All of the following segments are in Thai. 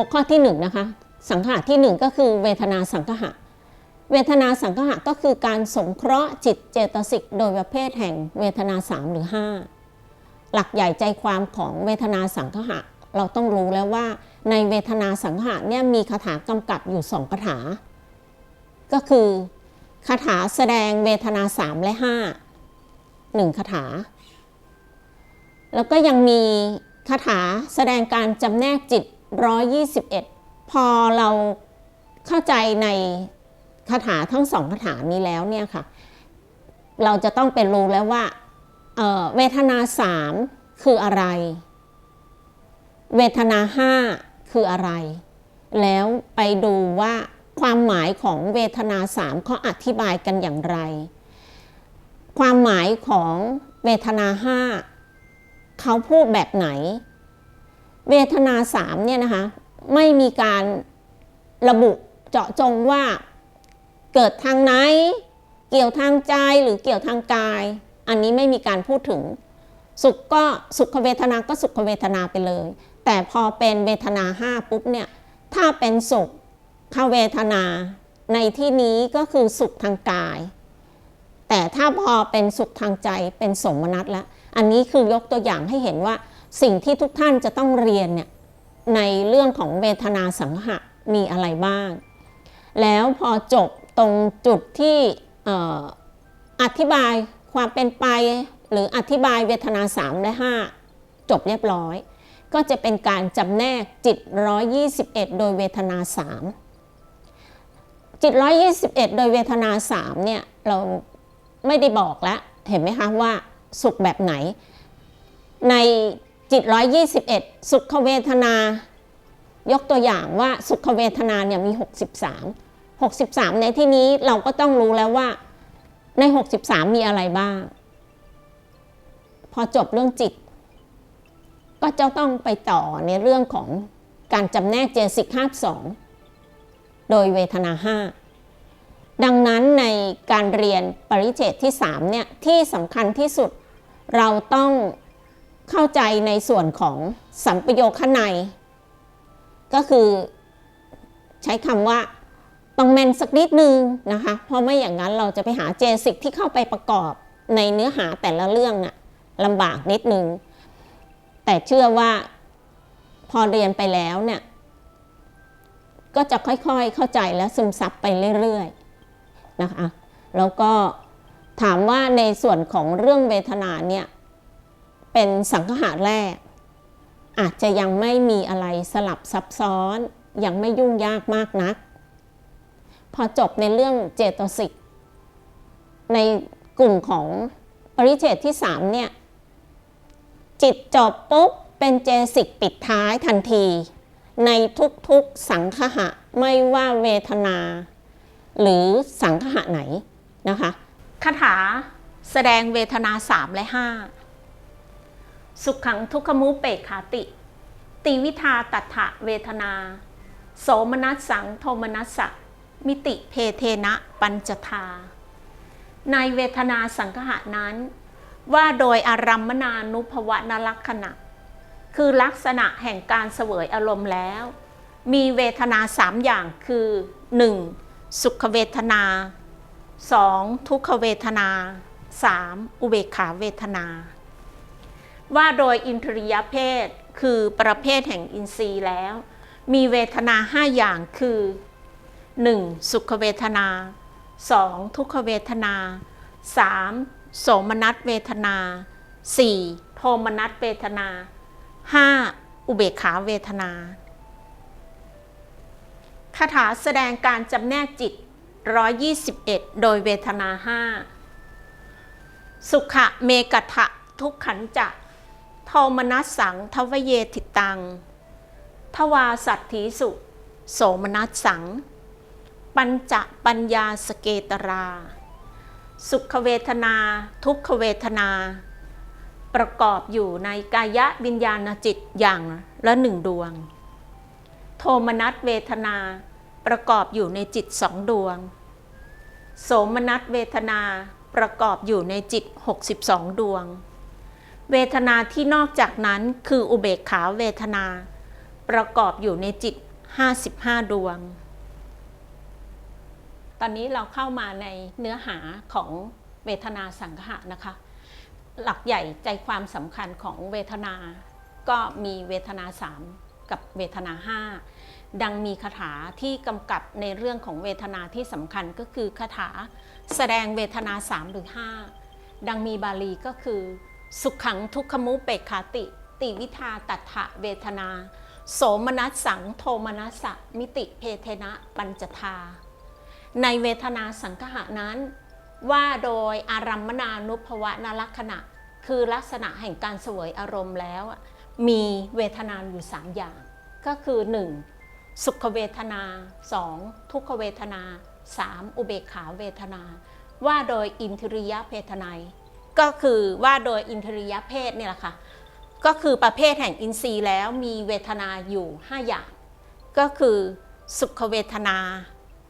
หัวข้อที่หนึ่งนะคะสังขารที่หนึ่งก็คือเวทนาสังขะเวทนาสังขะก็คือการสงเคราะห์จิตเจตสิกโดยประเภทแห่งเวทนาสามหรือห้าหลักใหญ่ใจความของเวทนาสังขะเราต้องรู้แล้วว่า ในเวทนาสังขะเนี่ยมีคาถากำกับอยู่สองคาถา ก็คือคาถาแสดงเวทนาสามและห้าหนึ่งคาถา แล้วก็ยังมีคาถาแสดงการจำแนกจิต 121 พอเราเข้าใจในคาถาทั้งสองคาถานี้แล้วเนี่ยค่ะ เราจะต้องเป็นรู้แล้วว่าเเวทนาสามคืออะไร เวทนาห้าคืออะไร แล้วไปดูว่าความหมายของเวทนาสามเขาอธิบายกันอย่างไร ความหมายของเวทนาห้าเขาพูดแบบไหน เวทนาสามเนี่ยนะคะไม่มีการระบุเจาะจงว่าเกิดทางไหน เกี่ยวทางใจหรือเกี่ยวทางกาย อันนี้ไม่มีการพูดถึง สุขก็สุขเวทนาก็สุขเวทนาไปเลย แต่พอเป็นเวทนาห้าปุ๊บเนี่ยถ้าเป็นสุขขเวทนา ในที่นี้ก็คือสุขทางกาย แต่ถ้าพอเป็นสุขทางใจเป็นสมนัตแล้วอันนี้คือยกตัวอย่างให้เห็นว่า สิ่งที่ทุกท่านจะต้องเรียนเนี่ยในเรื่องของเวทนาสังหะมีอะไรบ้าง แล้วพอจบตรงจุดที่เอ่ออธิบายความเป็นไป หรืออธิบายเวทนา 3 และ 5 จบเรียบร้อย ก็จะเป็นการจำแนกจิต 121 โดยเวทนา 3 จิต 121 โดยเวทนา 3 เนี่ย เราไม่ได้บอกแล้ว เห็นไหมคะว่าสุขแบบไหน ใน จิต 121 สุขเวทนา ยกตัวอย่างว่าสุขเวทนาเนี่ยมี 63 63 ในที่นี้เราก็ต้องรู้แล้วว่าใน 63 มีอะไรบ้าง พอจบเรื่องจิต ก็จะต้องไปต่อในเรื่องของการจำแนกเจสิก52โดยเวทนา5ดังนั้นในการเรียนปริเจตที่3เนี่ยที่สำคัญที่สุดเราต้อง เข้าใจในส่วนของสัมปโยคใน ก็คือใช้คำว่าต้องแมนสักนิดนึงนะคะ เพราะไม่อย่างนั้นเราจะไปหาเจสิกที่เข้าไปประกอบในเนื้อหาแต่ละเรื่องน่ะลำบากนิดนึง แต่เชื่อว่าพอเรียนไปแล้วเนี่ย ก็จะค่อยๆเข้าใจและซึมซับไปเรื่อยๆนะคะ แล้วก็ถามว่าในส่วนของเรื่องเวทนาเนี่ย เป็นสังหารแรก อาจจะยังไม่มีอะไรสลับซับซ้อน ยังไม่ยุ่งยากมากนัก พอจบในเรื่องเจตสิก ในกลุ่มของปริเจตที่ 3 เนี่ย จิตจบปุ๊บ เป็นเจสิกปิดท้ายทันที ในทุกๆสังคหะไม่ว่าเวทนา หรือสังคหะไหนนะคะคาถาแสดงเวทนา 3 และ 5 สุขขังทุกขมุเปกขาติติวิทาตัถะเวทนา โสมนัสสังโทมนัสสะมิติเพเทนะปัญจทา ในเวทนาสังหะนั้น ว่าโดยอารัมมนานุภวนลักษณะ คือลักษณะแห่งการเสวยอารมณ์แล้ว มีเวทนาสามอย่างคือ 1. สุขเวทนา 2. ทุกขเวทนา 3. อุเบกขาเวทนา ว่าโดยอินทรียเพศคือประเภทแห่งอินทรีย์แล้ว มีเวทนาห้าอย่างคือ 1. สุขเวทนา 2. ทุกขเวทนา 3. โสมนัสเวทนา 4. โทมนัสเวทนา 5. อุเบกขาเวทนาคาถาแสดงการจำแนกจิต 121 โดยเวทนา5สุขะเมกะทะทุกขันจะ โทมนัสสังทวเยติตัง ทวาสัตถีสุ โสมนัสสัง ปัญจะปัญญาสเกตรา สุขเวทนา ทุกขเวทนา ประกอบอยู่ในกายะวิญญาณจิตอย่างละหนึ่งดวง โทมนัสเวทนาประกอบอยู่ในจิตสองดวง โสมนัสเวทนาประกอบอยู่ในจิต 62 ดวง เวทนาที่นอกจากนั้นคืออุเบกขาเวทนา ประกอบอยู่ในจิต 55 ดวง ตอนนี้เราเข้ามาในเนื้อหาของเวทนาสังหะนะคะ หลักใหญ่ใจความสำคัญของเวทนา ก็มีเวทนา3กับเวทนา5ดังมีคาถาที่กำกับในเรื่องของเวทนาที่สำคัญก็คือคาถาแสดงเวทนา3หรือ5ดังมีบาลีก็คือ สุขขังทุกขมุเปกขาติ ติวิทาตัทะเวทนา โสมนัสสังโทมนัสสะมิติเพเทนะปัญจทา ในเวทนาสังหะนั้น ว่าโดยอารัมมนานุภวะนลักษณะ คือลักษณะแห่งการเสวยอารมณ์แล้ว มีเวทนานอยู่3อย่าง ก็คือ 1. สุขเวทนา 2. ทุกขเวทนา 3. อุเบกขาเวทนา ว่าโดยอินทริยเพทนัย ก็คือว่าโดยอินทริยเพศเนี่ยแหละค่ะ ก็คือประเภทแห่งอินทรีย์แล้วมีเวทนาอยู่ 5 อย่าง ก็คือสุขเวทนา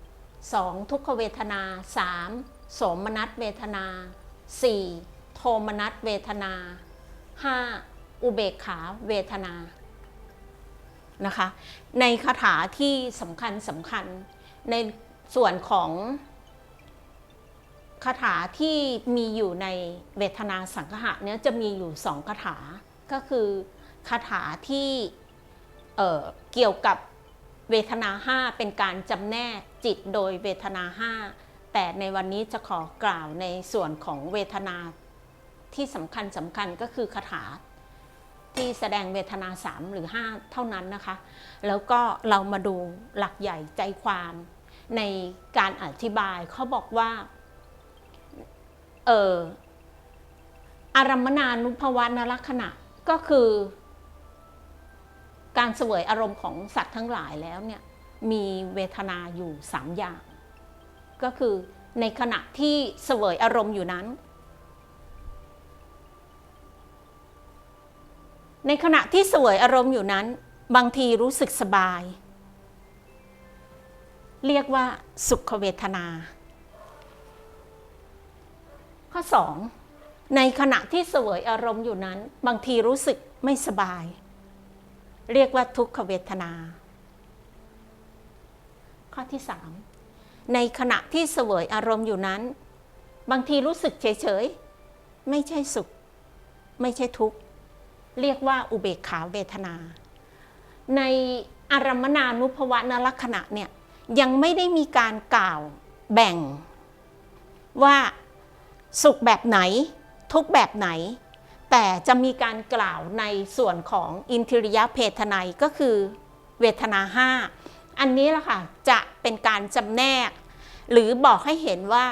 2. ทุกขเวทนา 3. โสมนัสเวทนา 4. โทมนัสเวทนา 5. อุเบกขาเวทนานะคะในคาถาที่สำคัญสำคัญในส่วนของ คาถาที่มีอยู่ในเวทนาสังคหะเนี้ยจะมีอยู่สองคาถา ก็คือคาถาที่เอ่อเกี่ยวกับเวทนา5เป็นการจำแนกจิตโดยเวทนา5แต่ในวันนี้จะขอกล่าวในส่วนของเวทนาที่สำคัญสำคัญก็คือคาถาที่แสดงเวทนา3หรือ5เท่านั้นนะคะ แล้วก็เรามาดูหลักใหญ่ใจความ ในการอธิบายเขาบอกว่า เอออารัมมนานุภวานลักษณะก็คือ การเสวยอารมณ์ของสัตว์ทั้งหลายแล้วเนี่ยมีเวทนาอยู่3อย่าง ก็คือในขณะที่เสวยอารมณ์อยู่นั้น ในขณะที่เสวยอารมณ์อยู่นั้น บางทีรู้สึกสบาย เรียกว่าสุขเวทนา ข้อ 2 ในขณะที่เสวยอารมณ์อยู่นั้น บางทีรู้สึกไม่สบาย เรียกว่าทุกขเวทนา ข้อที่ 3 ในขณะที่เสวยอารมณ์อยู่นั้น บางทีรู้สึกเฉยๆ ไม่ใช่สุข ไม่ใช่ทุกข์ เรียกว่าอุเบกขาเวทนา ในอารัมนานุภวนลักษณะเนี่ยยังไม่ได้มีการกล่าวแบ่งว่า สุขแบบไหน ทุกแบบไหน แต่จะมีการกล่าวในส่วนของอินทริยเพทนัยก็คือเวทนาห้าอันนี้แหละค่ะจะเป็นการจำแนก หรือบอกให้เห็นว่า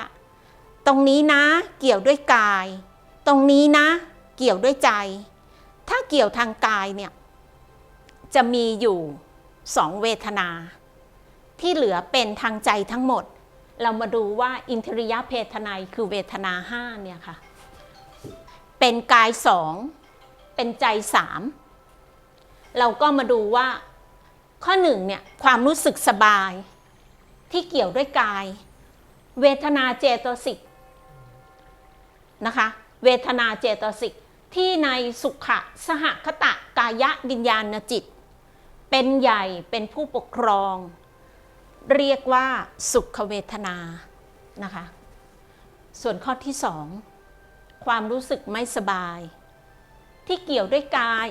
ตรงนี้นะเกี่ยวด้วยกาย ตรงนี้นะเกี่ยวด้วยใจ ถ้าเกี่ยวทางกายเนี่ยจะมีอยู่สองเวทนา ที่เหลือเป็นทางใจทั้งหมด เรามาดูว่าอินทริยเพทนัยคือเวทนาห้าเนี่ยค่ะ เป็นกายสอง เป็นใจสาม เราก็มาดูว่าข้อหนึ่งเนี่ยความรู้สึกสบายที่เกี่ยวด้วยกาย เวทนาเจตสิกนะคะ เวทนาเจตสิกที่ในสุขะสหคตะกายะวิญญาณจิต เป็นใหญ่เป็นผู้ปกครอง เรียกว่าสุขเวทนานะคะ ส่วนข้อที่สองความรู้สึกไม่สบาย ที่เกี่ยวด้วยกาย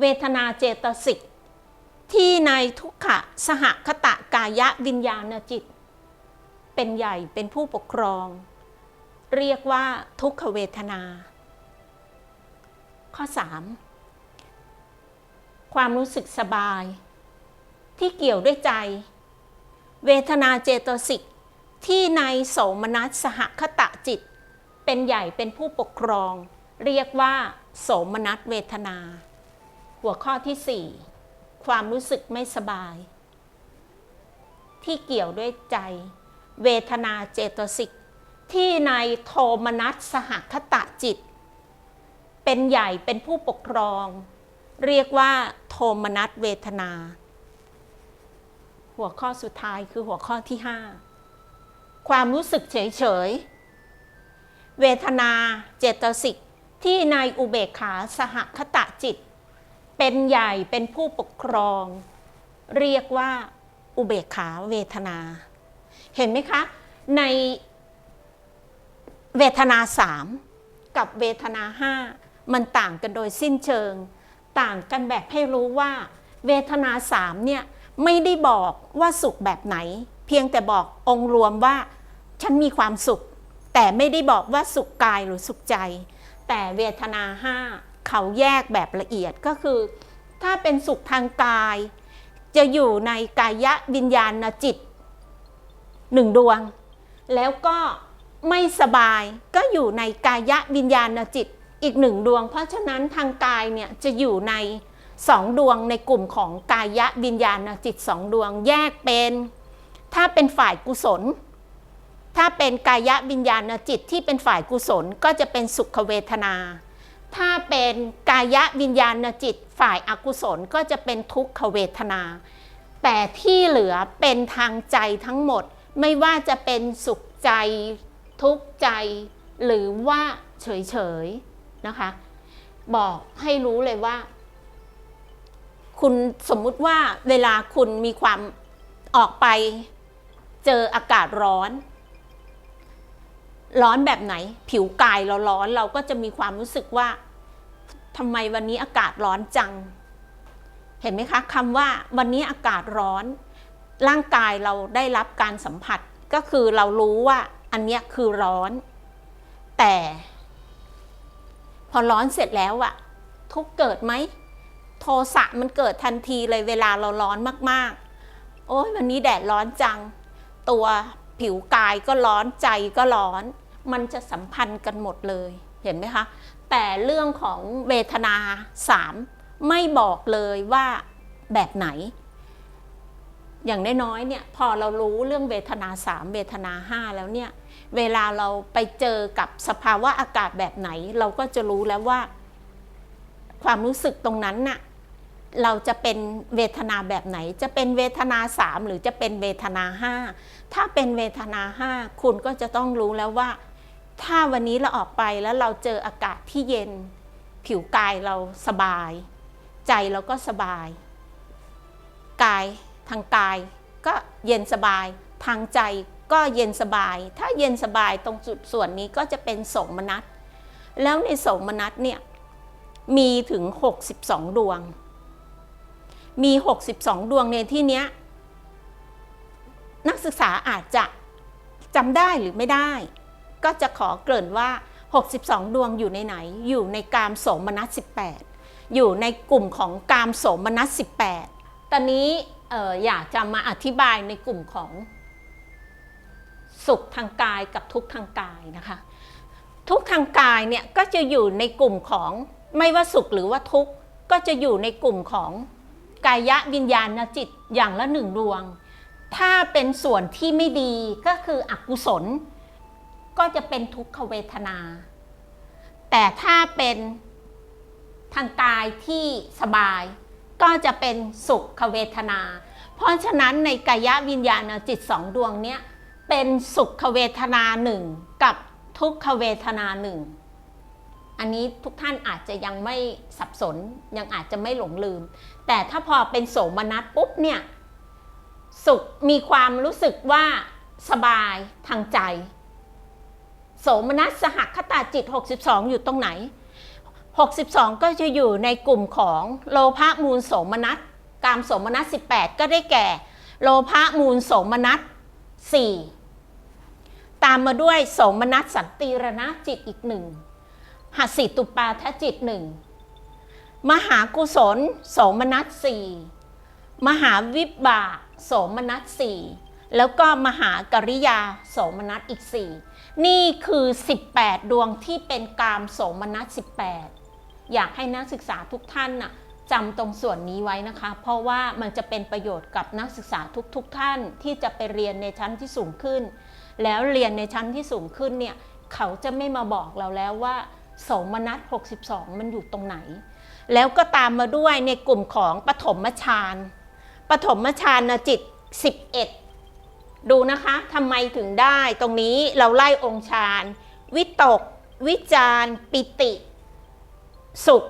เวทนาเจตสิก ที่ในทุกขะสหคตะกายะวิญญาณจิต เป็นใหญ่เป็นผู้ปกครอง เรียกว่าทุกขเวทนา ข้อ 3 ความรู้สึกสบาย ที่เกี่ยวด้วยใจ เวทนาเจตสิกที่ในโสมนัสสหคตะจิต เป็นใหญ่เป็นผู้ปกครอง เรียกว่า โสมนัสเวทนา หัวข้อที่ 4 ความรู้สึกไม่สบาย ที่เกี่ยวด้วยใจ เวทนาเจตสิกที่ในโทมนัสสหคตะจิต เป็นใหญ่เป็นผู้ปกครอง เรียกว่า โทมนัสเวทนา หัวข้อสุดท้ายคือหัวข้อที่ 5 ความรู้สึกเฉยๆเวทนาเจตสิกที่ในอุเบกขาสหคตะจิต เป็นใหญ่เป็นผู้ปกครอง เรียกว่าอุเบกขาเวทนา เห็นไหมคะ ในเวทนาสามกับเวทนาห้ามันต่างกันโดยสิ้นเชิง ต่างกันแบบให้รู้ว่า เวทนาสามเนี่ย ไม่ได้บอกว่าสุขแบบไหน เพียงแต่บอกองค์รวมว่าฉันมีความสุข แต่ไม่ได้บอกว่าสุขกายหรือสุขใจ แต่เวทนาห้าเขาแยกแบบละเอียดก็คือ ถ้าเป็นสุขทางกาย จะอยู่ในกายวิญญาณจิตหนึ่งดวง แล้วก็ไม่สบายก็อยู่ในกายวิญญาณจิตอีกหนึ่งดวง เพราะฉะนั้นทางกายเนี่ยจะอยู่ใน สองดวงในกลุ่มของกายะวิญญาณจิตสองดวงแยกเป็น ถ้าเป็นฝ่ายกุศล ถ้าเป็นกายะวิญญาณจิตที่เป็นฝ่ายกุศลก็จะเป็นสุขเวทนา ถ้าเป็นกายะวิญญาณจิตฝ่ายอากุศลก็จะเป็นทุกขเวทนา แต่ที่เหลือเป็นทางใจทั้งหมดไม่ว่าจะเป็นสุขใจทุกข์ใจ หรือว่าเฉยๆนะคะ บอกให้รู้เลยว่า คุณสมมุติว่าเวลาคุณมีความออกไปเจออากาศร้อน ร้อนแบบไหน ผิวกายเราร้อนเราก็จะมีความรู้สึกว่าทำไมวันนี้อากาศร้อนจัง เห็นไหมคะคำว่าวันนี้อากาศร้อน ร่างกายเราได้รับการสัมผัสก็คือเรารู้ว่าอันเนี้ยคือร้อน แต่ พอร้อนเสร็จแล้วอะทุกเกิดไหม โทสะมันเกิดทันทีเลยเวลาเราร้อนมากๆ โอ้ยวันนี้แดดร้อนจัง ตัวผิวกายก็ร้อนใจก็ร้อน มันจะสัมพันธ์กันหมดเลยเห็นไหมคะ แต่เรื่องของเวทนาสามไม่บอกเลยว่าแบบไหน อย่างน้อยๆเนี่ยพอเรารู้เรื่องเวทนาสามเวทนาห้าแล้วเนี่ย เวลาเราไปเจอกับสภาวะอากาศแบบไหน เราก็จะรู้แล้วว่า ความรู้สึกตรงนั้นน่ะ เราจะเป็นเวทนาแบบไหน จะเป็นเวทนาสามหรือจะเป็นเวทนาห้าถ้าเป็นเวทนาห้าคุณก็จะต้องรู้แล้วว่า ถ้าวันนี้เราออกไปแล้วเราเจออากาศที่เย็น ผิวกายเราสบาย ใจเราก็สบาย กายทางกายก็เย็นสบาย ทางใจก็เย็นสบาย ถ้าเย็นสบายตรงจุดส่วนนี้ก็จะเป็นโสมนัสแล้วในโสมนัสเนี่ยมีถึง 62 ดวง มี 62 ดวงในที่เนี้ยนักศึกษาอาจจะจำได้หรือไม่ได้ ก็จะขอเกริ่นว่า 62 ดวงอยู่ในไหน อยู่ในกามโสมนัส18 อยู่ในกลุ่มของกามโสมนัส18 ตอนนี้อออยากจะมาอธิบายในกลุ่มของสุขทางกายกับทุกข์ทางกายนะคะ ทุกข์ทางกายเนี่ยก็จะอยู่ในกลุ่มของไม่ว่าสุขหรือว่าทุกข์ก็จะอยู่ในกลุ่มของ กายวิญญาณจิตอย่างละหนึ่งดวง ถ้าเป็นส่วนที่ไม่ดีก็คืออกุศล ก็จะเป็นทุกขเวทนา แต่ถ้าเป็นทางกายที่สบาย ก็จะเป็นสุขเวทนา เพราะฉะนั้นในกายวิญญาณจิตสองดวงเนี้ยเป็นสุขเวทนาหนึ่งกับทุกขเวทนาหนึ่ง อันนี้ทุกท่านอาจจะยังไม่สับสนยังอาจจะไม่หลงลืม แต่ถ้าพอเป็นโสมนัสปุ๊บเนี่ยสุขมีความรู้สึกว่าสบายทางใจ โสมนัสสหคตาจิต 62 อยู่ตรงไหน 62 ก็จะอยู่ในกลุ่มของโลภะมูลโสมนัสกามโสมนัส 18 ก็ได้แก่ โลภะมูลโสมนัส 4 ตามมาด้วยโสมนัสสันติรณะจิตอีกหนึ่ง หัสสิตุปาทจิตหนึ่งมหากุศลโสมนัสสี่มหาวิบากโสมนัสสี่แล้วก็มหากริยาโสมนัสอีกสี่นี่คือ 18 ดวงที่เป็นกามโสมนัส18 อยากให้นักศึกษาทุกท่านน่ะจำตรงส่วนนี้ไว้นะคะ เพราะว่ามันจะเป็นประโยชน์กับนักศึกษาทุกๆทท่านที่จะไปเรียนในชั้นที่สูงขึ้น แล้วเรียนในชั้นที่สูงขึ้นเนี่ยเขาจะไม่มาบอกเราแล้วว่า สมนัส62 มันอยู่ตรงไหน แล้วก็ตามมาด้วยในกลุ่มของปฐมฌานปฐมฌานจิต 11 ดูนะคะทำไมถึงได้ตรงนี้เราไล่องค์ฌานวิตก วิจารปิติ สุข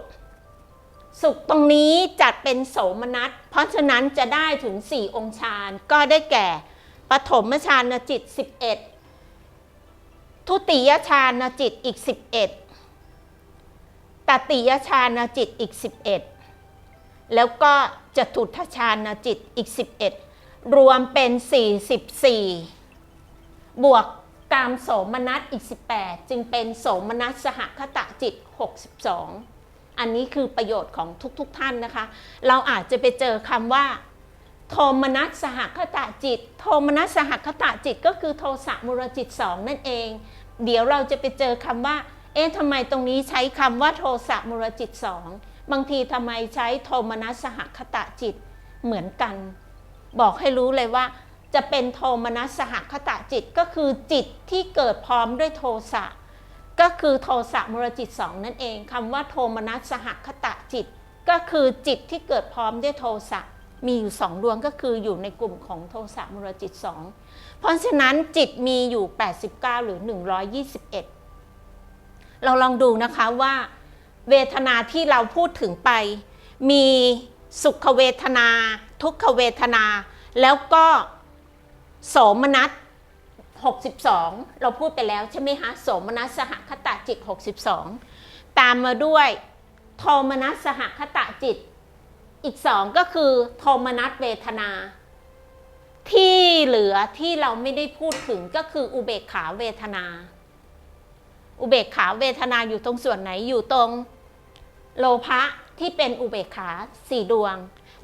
สุขตรงนี้จัดเป็นโสมนัสเพราะฉะนั้นจะได้ถึง 4 องค์ฌานก็ได้แก่ปฐมฌานจิต 11 ทุติยฌานจิตอีก 11 ตติยฌานจิตอีก 11 แล้วก็จตุทฌานจิตอีก 11 รวมเป็น 44 บวกกามโสมนัสอีก 18 จึงเป็นโสมนัสสหคตะจิต 62 อันนี้คือประโยชน์ของทุกๆทท่านนะคะ เราอาจจะไปเจอคำว่า โทมนัสสหคตะจิต โทมนัสสหคตะจิตก็คือโทสะมุรจิตสองนั่นเอง เดี๋ยวเราจะไปเจอคำว่า เอ๊ะทำไมตรงนี้ใช้คำว่าโทสะมุรจิตสองบางทีทำไมใช้โทมนัสสหคตะจิตเหมือนกัน บอกให้รู้เลยว่า จะเป็นโทมนัสสหคตะจิตก็คือจิตที่เกิดพร้อมด้วยโทสะก็คือโทสะมุรจิตสองนั่นเองคำว่าโทมนัสสหคตะจิต ก็คือจิตที่เกิดพร้อมด้วยโทสะมีอยู่สองดวงก็คืออยู่ในกลุ่มของโทสะมุรจิตสองเพราะฉะนั้นจิตมีอยู่ 89 หรือ 121 เราลองดูนะคะว่า เวทนาที่เราพูดถึงไป มีสุขเวทนา ทุกขเวทนา แล้วก็โสมนัส62 เราพูดไปแล้วใช่ไหมคะโสมนัสสหคตะจิต 62 ตามมาด้วยโทมนัสสหคตะจิต อีกสองก็คือโทมนัสเวทนา ที่เหลือที่เราไม่ได้พูดถึงก็คืออุเบกขาเวทนา อุเบกขาเวทนาอยู่ตรงส่วนไหนอยู่ตรง โลภะที่เป็นอุเบกขาสี่ดวง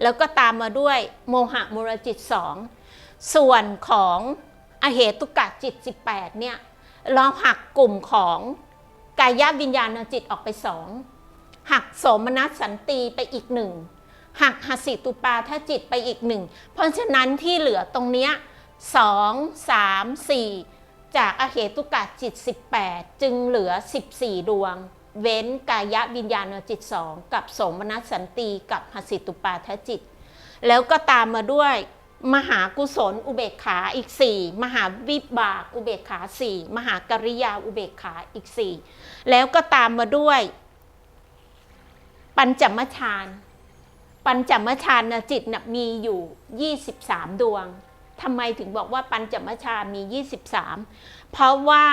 แล้วก็ตามมาด้วยโมหะมุรจิตสองส่วนของอเหตุกะจิต 18 เนี่ยเราหักกลุ่มของกายวิญญาณจิตออกไปสองหักโสมนัสสันติไปอีกหนึ่งหักหสิตุปาทจิตไปอีกหนึ่งเพราะฉะนั้นที่เหลือตรงเนี้ยสองสามสี่ จากอเหตุกะจิต 18 จึงเหลือ 14 ดวง เว้นกายะวิญญาณจิตสองกับสมนัสสันติกับหสิตุปาทจิต แล้วก็ตามมาด้วยมหากุศลอุเบกขาอีก 4 มหาวิบากอุเบกขา 4 มหากริยาอุเบกขาอีก 4 แล้วก็ตามมาด้วย ปัญจมฌานปัญจมฌานจิตนะมีอยู่ 23 ดวง ทำไมถึงบอกว่าปัญจมฌามี 23 เพราะว่า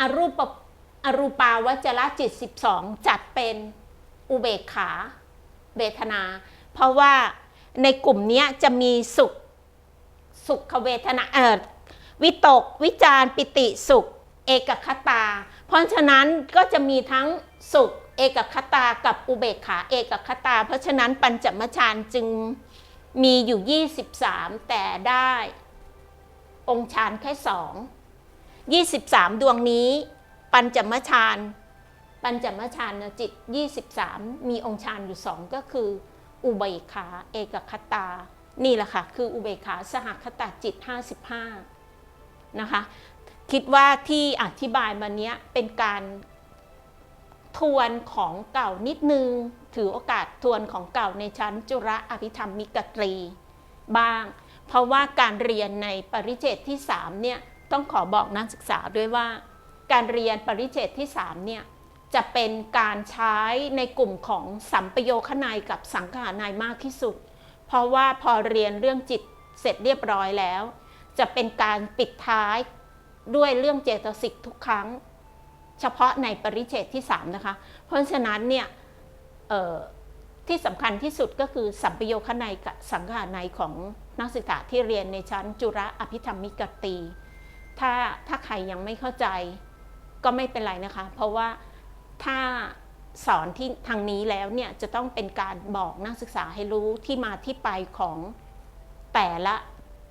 อารูปอรูปาวจรจิต 12 จัดเป็นอุเบกขาเวทนา เพราะว่าในกลุ่มนี้จะมีสุขสุขเวทนาเออวิตก วิจารปิติสุข เอกคตา เพราะฉะนั้นก็จะมีทั้งสุข เอกคตากับอุเบกขา เอกคตา เพราะฉะนั้นปัญจมฌานจึง มีอยู่ 23 แต่ได้องค์ฌานแค่สอง23 ดวงนี้ ปัญจมฌานปัญจมฌานจิต 23 มีองค์ฌานอยู่สองก็คือ อุเบกขา เอกคตา นี่แหละค่ะ คืออุเบกขาสหคตาจิต 55 นะคะ คิดว่าที่อธิบายมาเนี้ยเป็นการ ทวนของเก่านิดนึง ถือโอกาสทวนของเก่าในชั้นจุระอภิธรรมมิกตรี บ้าง เพราะว่าการเรียนในปริเจตที่3เนี่ยต้องขอบอกนักศึกษาด้วยว่า การเรียนปริเจตที่3เนี่ยจะเป็นการใช้ในกลุ่มของสัมปโยคนัยกับสังขารนายมากที่สุด เพราะว่าพอเรียนเรื่องจิตเสร็จเรียบร้อยแล้ว จะเป็นการปิดท้ายด้วยเรื่องเจตสิกทุกครั้ง เฉพาะในปริเฉตที่ 3 นะคะ เพราะฉะนั้นเนี่ยที่สำคัญที่สุดก็คือสัมปโยคในสังขารในของนักศึกษาที่เรียนในชั้นจุระอภิธรรมมิกตี ถ้าถ้าใครยังไม่เข้าใจก็ไม่เป็นไรนะคะ เพราะว่าถ้าสอนที่ทางนี้แล้วเนี่ยจะต้องเป็นการบอกนักศึกษาให้รู้ที่มาที่ไปของแต่ละ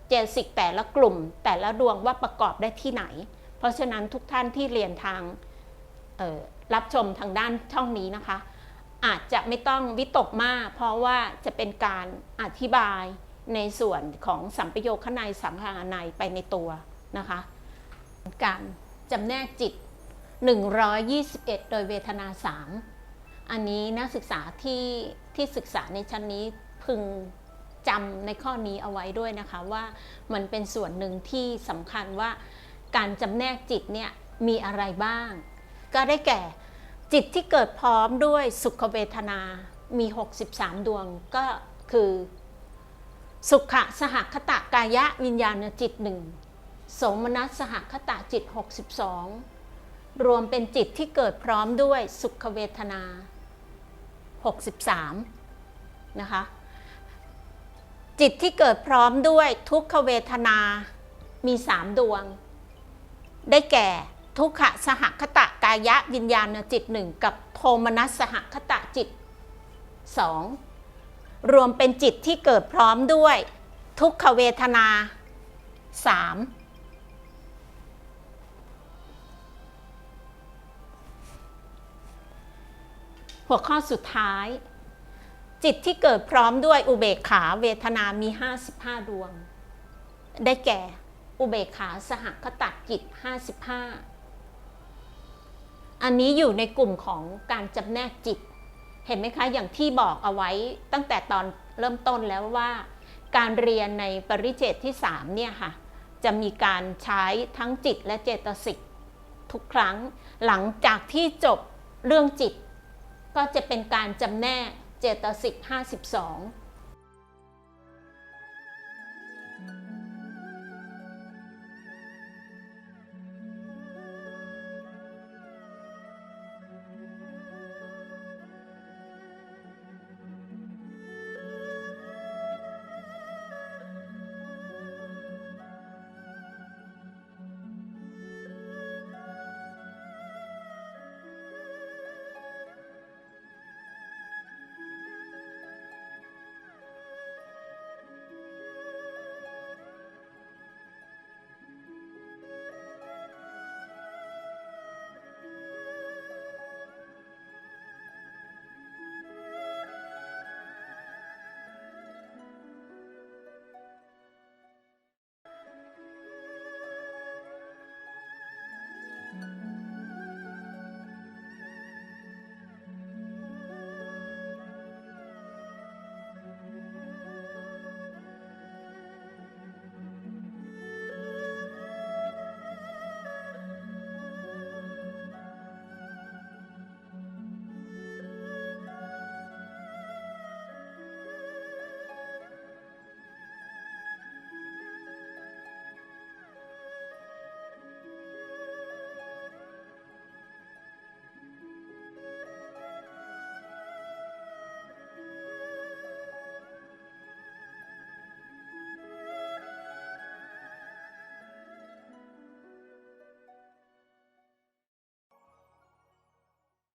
เจสิกแต่ละกลุ่ม แต่ละดวงว่าประกอบได้ที่ไหน เพราะฉะนั้นทุกท่านที่เรียนทาง รับชมทางด้านช่องนี้นะคะ อาจจะไม่ต้องวิตกมาก เพราะว่าจะเป็นการอธิบายในส่วนของสัมปโยคในสังขารในไปในตัวนะคะ การจำแนกจิต 121 โดยเวทนา3อันนี้นักศึกษาที่ที่ศึกษาในชั้นนี้พึงจำในข้อนี้เอาไว้ด้วยนะคะว่ามันเป็นส่วนหนึ่งที่สำคัญว่าการจำแนกจิตเนี่ยมีอะไรบ้าง ก็ได้แก่ จิตที่เกิดพร้อมด้วยสุขเวทนา มี 63 ดวงก็คือ สุขะสหคตะกายะวิญญาณจิตหนึ่งสมนัสสหคตะจิต 62 รวมเป็นจิตที่เกิดพร้อมด้วยสุขเวทนา 63 นะคะ จิตที่เกิดพร้อมด้วยทุกขเวทนามีสามดวง ได้แก่ ทุกขสหคตะกายะวิญญาณจิตหนึ่งกับโทมนัสสหคตะจิตสองรวมเป็นจิตที่เกิดพร้อมด้วย ทุกขเวทนาสามหัวข้อสุดท้าย จิตที่เกิดพร้อมด้วยอุเบกขาเวทนามี 55 ดวง ได้แก่ อุเบกขาสหคตะจิต 55 อันนี้อยู่ในกลุ่มของการจำแนกจิต เห็นไหมคะ อย่างที่บอกเอาไว้ตั้งแต่ตอนเริ่มต้นแล้วว่า การเรียนในปริเจตที่3เนี่ยค่ะ จะมีการใช้ทั้งจิตและเจตสิกทุกครั้ง หลังจากที่จบเรื่องจิต ก็จะเป็นการจำแนกเจตสิก52